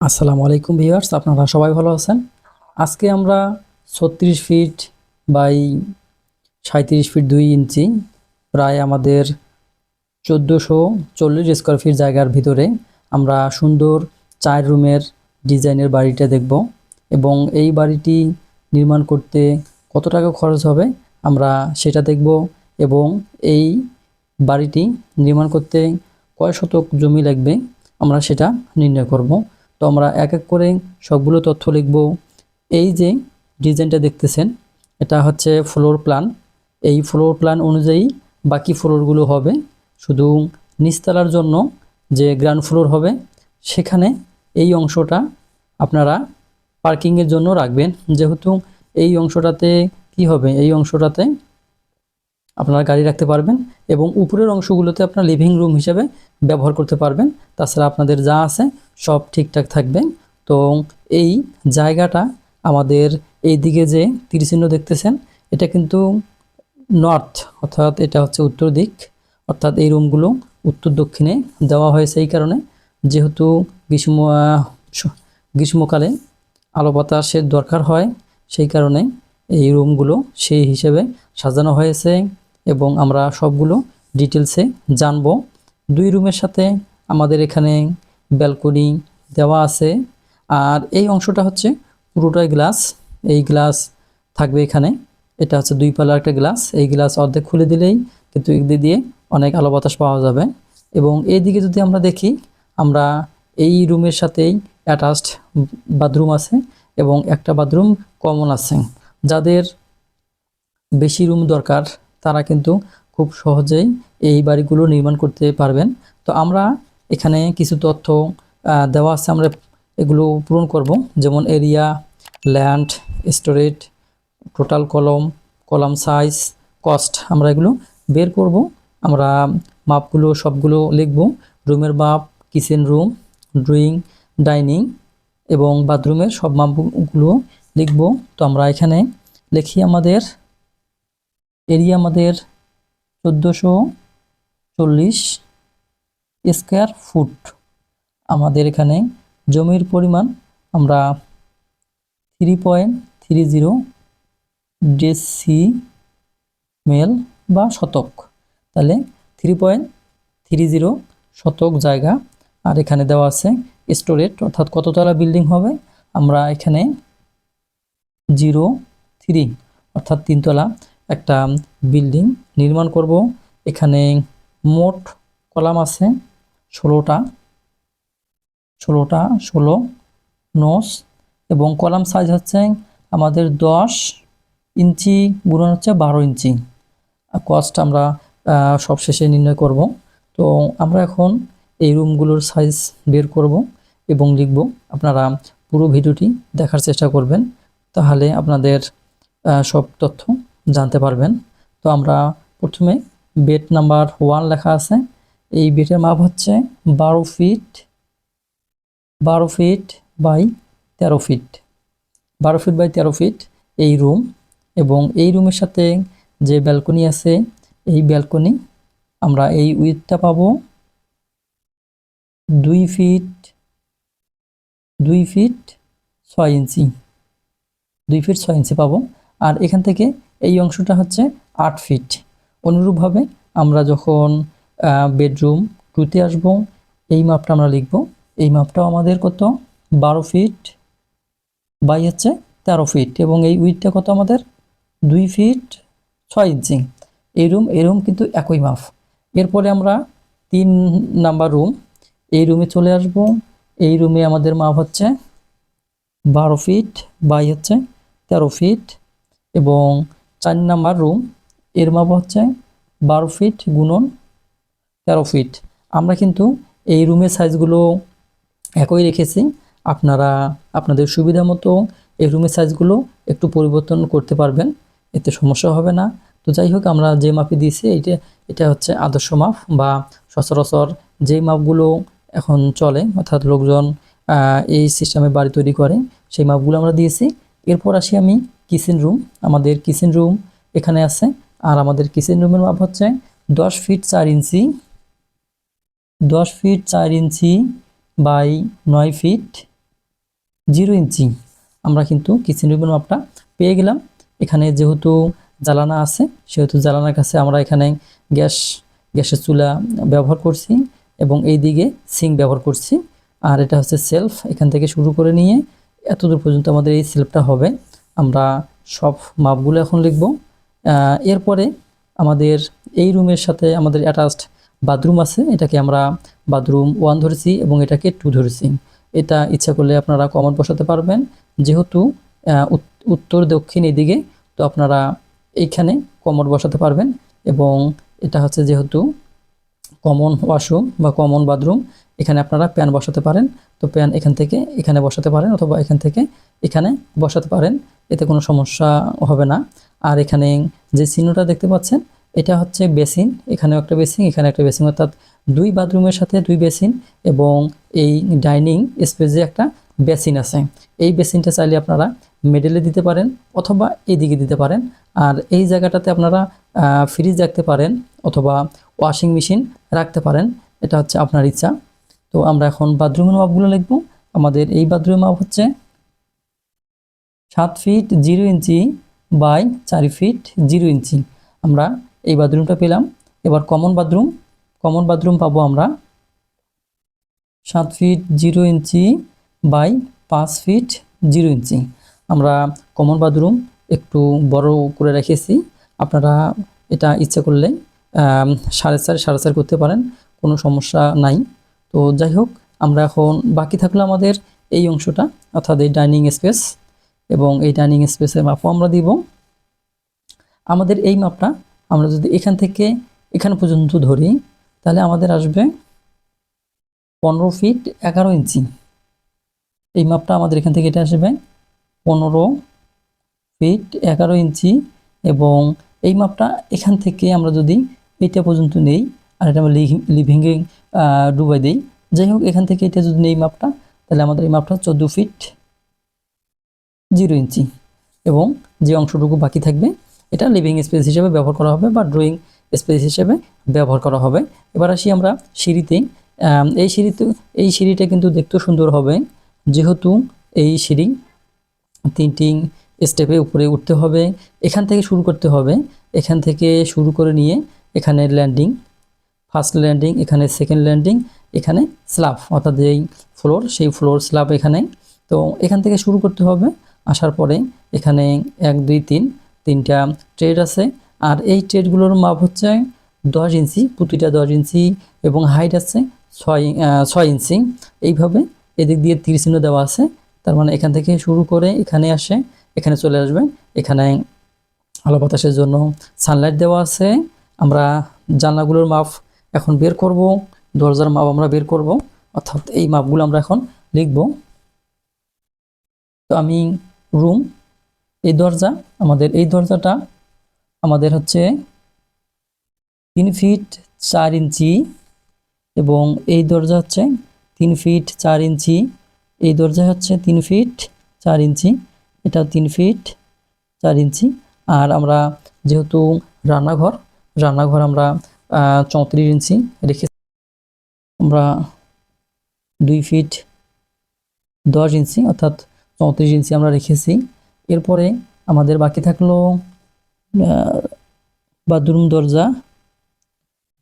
আসসালামু আলাইকুম ভিউয়ার্স, আপনারা সবাই ভালো আছেন? আজকে আমরা ছত্রিশ ফিট বাই সাঁত্রিশ ফিট দুই ইঞ্চি, প্রায় আমাদের চোদ্দোশো চল্লিশ স্কোয়ার ফিট জায়গার ভিতরে আমরা সুন্দর চার রুমের ডিজাইনের বাড়িটা দেখব এবং এই বাড়িটি নির্মাণ করতে কত টাকা খরচ হবে আমরা সেটা দেখব এবং এই বাড়িটি নির্মাণ করতে কয় শতক জমি লাগবে আমরা সেটা নির্ণয় করব। তো আমরা এক এক করে সবগুলো তথ্য লিখব। এই যে ডিজাইনটা দেখতেছেন, এটা হচ্ছে ফ্লোর প্ল্যান এই ফ্লোর প্ল্যান অনুযায়ী বাকি ফ্লোরগুলো হবে। শুধু নিচতলার জন্য যে গ্রাউন্ড ফ্লোর হবে, সেখানে এই অংশটা আপনারা পার্কিংয়ের জন্য রাখবেন। যেহেতু এই অংশটাতে কি হবে? এই অংশটাতে আপনারা গাড়ি রাখতে পারবেন এবং উপরের অংশগুলোতে আপনার লিভিং রুম হিসেবে ব্যবহার করতে পারবেন। তাছাড়া আপনাদের যা আছে সব ঠিকঠাক থাকবে। তো এই জায়গাটা আমাদের এই দিকে যে তীরচিহ্ন দেখতেছেন, এটা কিন্তু নর্থ, অর্থাৎ এটা হচ্ছে উত্তর দিক। অর্থাৎ এই রুমগুলো উত্তর দক্ষিণে দেওয়া হয়েছে এই কারণে। যেহেতু গ্রীষ্ম গ্রীষ্মকালে আলো বাতাসের দরকার হয়, সেই কারণে এই রুমগুলো সেই হিসেবে সাজানো হয়েছে এবং আমরা সবগুলো ডিটেলসে জানব। দুই রুমের সাথে আমাদের এখানে ব্যালকনি দেওয়া আছে। আর এই অংশটা হচ্ছে পুরোটাই গ্লাস এই গ্লাস থাকবে এখানে। এটা হচ্ছে দুই পাল্লার একটা গ্লাস এই গ্লাস অর্ধেক খুলে দিলেই কিন্তু এদিক দিয়ে অনেক আলো বাতাস পাওয়া যাবে। এবং এইদিকে যদি আমরা দেখি, আমরা এই রুমের সাথেই অ্যাটাচড বাথরুম আছে এবং একটা বাথরুম কমন আছে। যাদের বেশি রুম দরকার, তারা কিন্তু খুব সহজেই এই বাড়িগুলো নির্মাণ করতে পারবেন। তো আমরা এখানে কিছু তথ্য দেওয়া আছে, আমরা এগুলো পূরণ করব। যেমন এরিয়া ল্যান্ড স্টোরেজ টোটাল কলম কলাম সাইজ কস্ট আমরা এগুলো বের করব। আমরা মাপগুলো, সবগুলো লিখব। রুমের মাপ কিচেন রুম ড্রয়িং ডাইনিং এবং বাথরুমের সব মাপগুলো লিখব। তো আমরা এখানে লিখি আমাদের এরিয়া আমাদের চোদ্দোশো চল্লিশ। স্কোয়ার ফুট আমাদের এখানে জমির পরিমাণ আমরা থ্রি পয়েন্ট থ্রি জিরো মেল বা শতক। তাহলে থ্রি পয়েন্ট থ্রি জিরো শতক জায়গা। আর এখানে দেওয়া আছে স্টোরেজ অর্থাৎ কততলা বিল্ডিং হবে? আমরা এখানে জিরো থ্রি অর্থাৎ তিনতলা একটা বিল্ডিং নির্মাণ করব। এখানে মোট কলাম আছে ষোলোটা ষোলোটা, ষোলো, নোস এবং কলাম সাইজ হচ্ছে আমাদের দশ ইঞ্চি, গুণন হচ্ছে বারো ইঞ্চি। কস্ট আমরা সবশেষে নির্ণয় করব। তো আমরা এখন এই রুমগুলোর সাইজ বের করব এবং লিখব। আপনারা পুরো ভিডিওটি দেখার চেষ্টা করবেন, তাহলে আপনাদের সব তথ্য জানতে পারবেন। তো আমরা প্রথমে বেড নাম্বার ওয়ান লেখা আছে। এই বেটের মাপ হচ্ছে বারো ফিট বারো ফিট বাই তেরো ফিট। বারো ফিট বাই তেরো ফিট এই রুম এবং এই রুমের সাথে যে ব্যালকনি আছে, এই ব্যালকনি আমরা এই উইথটা পাবো দুই ফিট দুই ফিট ছয় ইঞ্চি। দুই ফিট ছয় ইঞ্চি পাবো। আর এখান থেকে এই অংশটা হচ্ছে আট ফিট। অনুরূপভাবে আমরা যখন বেডরুম টুতে আসব। এই মাপটা আমরা লিখব। এই মাপটাও আমাদের কত? বারো ফিট বাই হচ্ছে তেরো ফিট এবং এই উইথটা কত আমাদের? দুই ফিট ছয় ইঞ্চি এই রুম এই রুম কিন্তু একই মাপ এরপরে আমরা তিন নাম্বার রুম এই রুমে চলে আসব। এই রুমে আমাদের মাপ হচ্ছে বারো ফিট বাই হচ্ছে তেরো ফিট এবং চার নাম্বার রুম এর মাপ হচ্ছে বারো ফিট গুণন তেরো ফিট আমরা কিন্তু এই রুমের সাইজগুলো একই রেখেছি। আপনারা আপনাদের সুবিধা মতো এই রুমের সাইজগুলো একটু পরিবর্তন করতে পারবেন। এতে সমস্যা হবে না। তো যাই হোক, আমরা যে মাপে দিয়েছি এটা এটা হচ্ছে আদর্শ মাপ বা সচরাচর যেই মাপগুলো এখন চলে, অর্থাৎ লোকজন এই সিস্টেমে বাড়ি তৈরি করে, সেই মাপগুলো আমরা দিয়েছি। এরপর আসি আমি কিচেন রুম আমাদের কিচেন রুম এখানে আছে। আর আমাদের কিচেন রুমের মাপ হচ্ছে দশ ফিট চার ইঞ্চি দশ ফিট চার ইঞ্চি বাই নয় ফিট জিরো ইঞ্চি। আমরা কিন্তু কিচেন রুমের মাপটা পেয়ে গেলাম। এখানে যেহেতু জ্বালানা আছে, সেহেতু জ্বালানার কাছে আমরা এখানে গ্যাস, গ্যাসের চুলা ব্যবহার করছি এবং এই দিকে সিঙ্ক ব্যবহার করছি। আর এটা হচ্ছে সেলফ। এখান থেকে শুরু করে নিয়ে এতদূর পর্যন্ত আমাদের এই সেলফটা হবে। আমরা সব মাপগুলো এখন লিখব। এরপরে আমাদের এই রুমের সাথে আমাদের অ্যাটাচড বাথরুম আছে, এটাকে আমরা বাথরুম ওয়ান ধরেছি এবং এটাকে টু ধরেছি। এটা ইচ্ছা করলে আপনারা কমন বসাতে পারবেন। যেহেতু উত্তর, দক্ষিণ এদিকে, তো আপনারা এইখানে কমন বসাতে পারবেন এবং এটা হচ্ছে যেহেতু কমন ওয়াশরুম বা কমন বাথরুম, এখানে আপনারা প্যান বসাতে পারেন। তো প্যান এখান থেকে এখানে বসাতে পারেন অথবা এখান থেকে এখানে বসাতে পারেন, এতে কোনো সমস্যা হবে না। আর এখানে যে চিহ্নটা দেখতে পাচ্ছেন এটা হচ্ছে বেসিন, এখানেও একটা বেসিন, এখানে একটা বেসিন। অর্থাৎ দুই বাথরুমের সাথে দুই বেসিন এবং এই ডাইনিং স্পেসে একটা বেসিন আছে। এই বেসিনটা চাইলে আপনারা মেডেলে দিতে পারেন অথবা এদিকে দিতে পারেন। আর এই জায়গাটাতে আপনারা ফ্রিজ রাখতে পারেন অথবা ওয়াশিং মেশিন রাখতে পারেন। এটা হচ্ছে আপনার ইচ্ছা। তো আমরা এখন বাথরুমের মাপগুলো লিখব। আমাদের এই বাথরুমের মাপ হচ্ছে সাত ফিট জিরো ইঞ্চি বাই চার ফিট জিরো ইঞ্চি আমরা এই বাথরুমটা পেলাম। এবার কমন বাথরুম কমন বাথরুম পাবো আমরা সাত ফিট জিরো ইঞ্চি বাই পাঁচ ফিট জিরো ইঞ্চি আমরা কমন বাথরুম একটু বড় করে রেখেছি। আপনারা এটা ইচ্ছা করলে সাড়ে চার সাড়ে চার করতে পারেন, কোনো সমস্যা নাই। তো যাই হোক, আমরা এখন বাকি থাকল আমাদের এই অংশটা, অর্থাৎ এই ডাইনিং স্পেস এবং এই ডাইনিং স্পেসের মাপও আমরা দিব। আমাদের এই মাপটা আমরা যদি এখান থেকে এখান পর্যন্ত ধরি, তাহলে আমাদের আসবে পনেরো ফিট এগারো ইঞ্চি। এই মাপটা আমাদের এখান থেকে এটা আসবে পনেরো ফিট এগারো ইঞ্চি এবং এই মাপটা এখান থেকে আমরা যদি এটা পর্যন্ত নেই, আর এটা আমরা লিভিংয়ে ডুবাই দিই। যাই হোক, এখান থেকে এটা যদি নেই মাপটা, তাহলে আমাদের এই মাপটা চোদ্দ ফিট জিরো ইঞ্চি এবং যে অংশটুকু বাকি থাকবে এটা লিভিং স্পেস হিসেবে ব্যবহার করা হবে বা ড্রয়িং স্পেস হিসেবে ব্যবহার করা হবে। এবার আসি আমরা সিঁড়িতে। এই সিঁড়িতে, এই সিঁড়িটা কিন্তু দেখতেও সুন্দর হবে। যেহেতু এই সিঁড়ি তিনটি স্টেপে উপরে উঠতে হবে, এখান থেকে শুরু করতে হবে। এখান থেকে শুরু করে নিয়ে এখানে ল্যান্ডিং ফার্স্ট ল্যান্ডিং এখানে সেকেন্ড ল্যান্ডিং এখানে স্ল্যাব অর্থাৎ যেই ফ্লোর সেই ফ্লোর স্ল্যাব এখানে। তো এখান থেকে শুরু করতে হবে, আসার পরে এখানে এক, দুই, তিন তিনটা ট্রেড আছে। আর এই ট্রেডগুলোর মাপ হচ্ছে দশ ইঞ্চি প্রতিটা দশ ইঞ্চি এবং হাইট আছে ছয় ছয় ইঞ্চি। এইভাবে এদিক দিয়ে তীর চিহ্ন দেওয়া আছে। তার মানে এখান থেকে শুরু করে এখানে আসে, এখানে চলে আসবে। এখানে আলো বাতাসের জন্য সানলাইট দেওয়া আছে। আমরা জানলাগুলোর মাপ এখন বের করব, দরজার মাপ আমরা বের করব, অর্থাৎ এই মাপগুলো আমরা এখন লিখব। তো আমি রুম এই দরজা, আমাদের এই দরজাটা আমাদের হচ্ছে তিন ফিট চার ইঞ্চি এবং এই দরজা হচ্ছে তিন ফিট চার ইঞ্চি। এই দরজা হচ্ছে তিন ফিট চার ইঞ্চি এটা তিন ফিট চার ইঞ্চি। আর আমরা যেহেতু রান্নাঘর রান্নাঘর আমরা চৌত্রিশ ইঞ্চি রেখে আমরা দুই ফিট দশ ইঞ্চি অর্থাৎ চৌত্রিশ ইঞ্চি আমরা রেখেছি। এরপরে আমাদের বাকি থাকল বাথরুম দরজা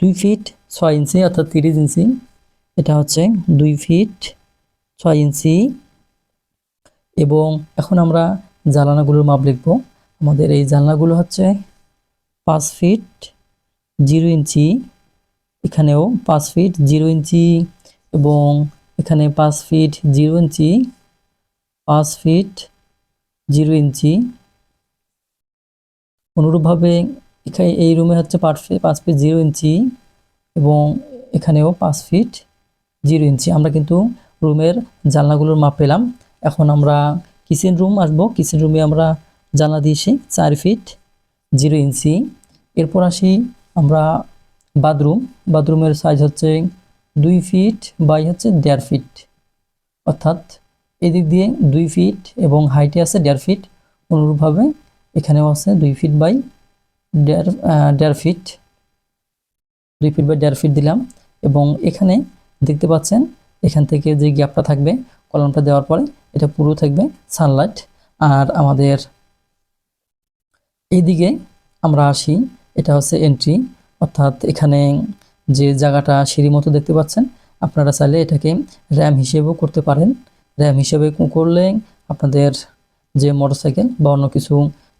দুই ফিট ছয় ইঞ্চি অর্থাৎ তিরিশ ইঞ্চি। এটা হচ্ছে দুই ফিট ছয় ইঞ্চি। এবং এখন আমরা জানালাগুলোর মাপ লিখব। আমাদের এই জানলাগুলো হচ্ছে পাঁচ ফিট জিরো ইঞ্চি, এখানেও পাঁচ ফিট জিরো ইঞ্চি এবং এখানে পাঁচ ফিট জিরো ইঞ্চি, পাঁচ ফিট জিরো ইঞ্চি। অনুরূপভাবে এখানে এই রুমে হচ্ছে পাঁচ ফিট পাঁচ ফিট জিরো ইঞ্চি এবং এখানেও পাঁচ ফিট জিরো ইঞ্চি। আমরা কিন্তু রুমের জানলাগুলোর মাপ পেলাম। এখন আমরা কিচেন রুম আসব। কিচেন রুমে আমরা জানলা দিয়েছি চার ফিট জিরো ইঞ্চি। এরপর আসি আমরা বাথরুম বাথরুমের সাইজ হচ্ছে দুই ফিট বাই হচ্ছে দেড় ফিট অর্থাৎ এদিক দিয়ে দুই ফিট এবং হাইটে আছে দেড় ফিট অনুরূপভাবে এখানেও আছে দুই ফিট বাই দেড় দেড় ফিট দুই ফিট বাই দেড় ফিট দিলাম এবং এখানে দেখতে পাচ্ছেন এখান থেকে যে গ্যাপটা থাকবে, কলমটা দেওয়ার পরে এটা পুরো থাকবে সানলাইট আর আমাদের এইদিকে আমরা আসি, এটা হচ্ছে এন্ট্রি অর্থাৎ এখানে যে জায়গাটা সিঁড়ি মতো দেখতে পাচ্ছেন, আপনারা চাইলে এটাকে র্যাম হিসেবেও করতে পারেন। র্যাম হিসেবে করলে আপনাদের যে মোটরসাইকেল বা অন্য কিছু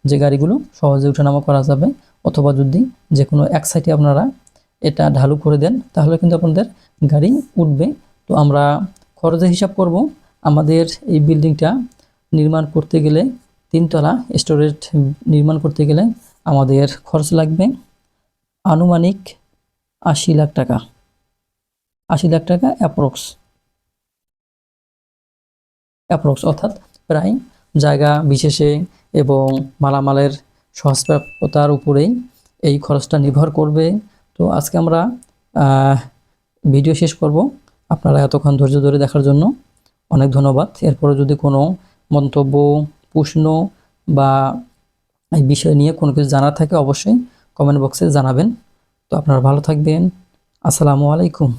যে গাড়িগুলো সহজে উঠানামা করা যাবে, অথবা যদি যে কোনো এক সাইডে আপনারা এটা ঢালু করে দেন, তাহলে কিন্তু আপনাদের গাড়ি উঠবে। তো আমরা খরচের হিসাব করব। আমাদের এই বিল্ডিংটা নির্মাণ করতে গেলে তিনতলা স্টোরেজ নির্মাণ করতে গেলে আমাদের খরচ লাগবে আনুমানিক আশি লাখ টাকা। আশি লাখ টাকা অ্যাপ্রক্স। অ্যাপ্রক্স অর্থাৎ প্রায় জায়গা বিশেষে এবং মালামালের সহজপ্রাপ্যতার উপরেই এই খরচটা নির্ভর করবে। তো আজকে আমরা ভিডিও শেষ করব। আপনারা এতক্ষণ ধৈর্য ধরে দেখার জন্য অনেক ধন্যবাদ। এরপরে যদি কোনো মন্তব্য, প্রশ্ন বা এই বিষয় নিয়ে কোনো কিছু জানার থাকে অবশ্যই কমেন্ট বক্সে জানাবেন। তো আপনারা ভালো থাকবেন। আসসালামু আলাইকুম।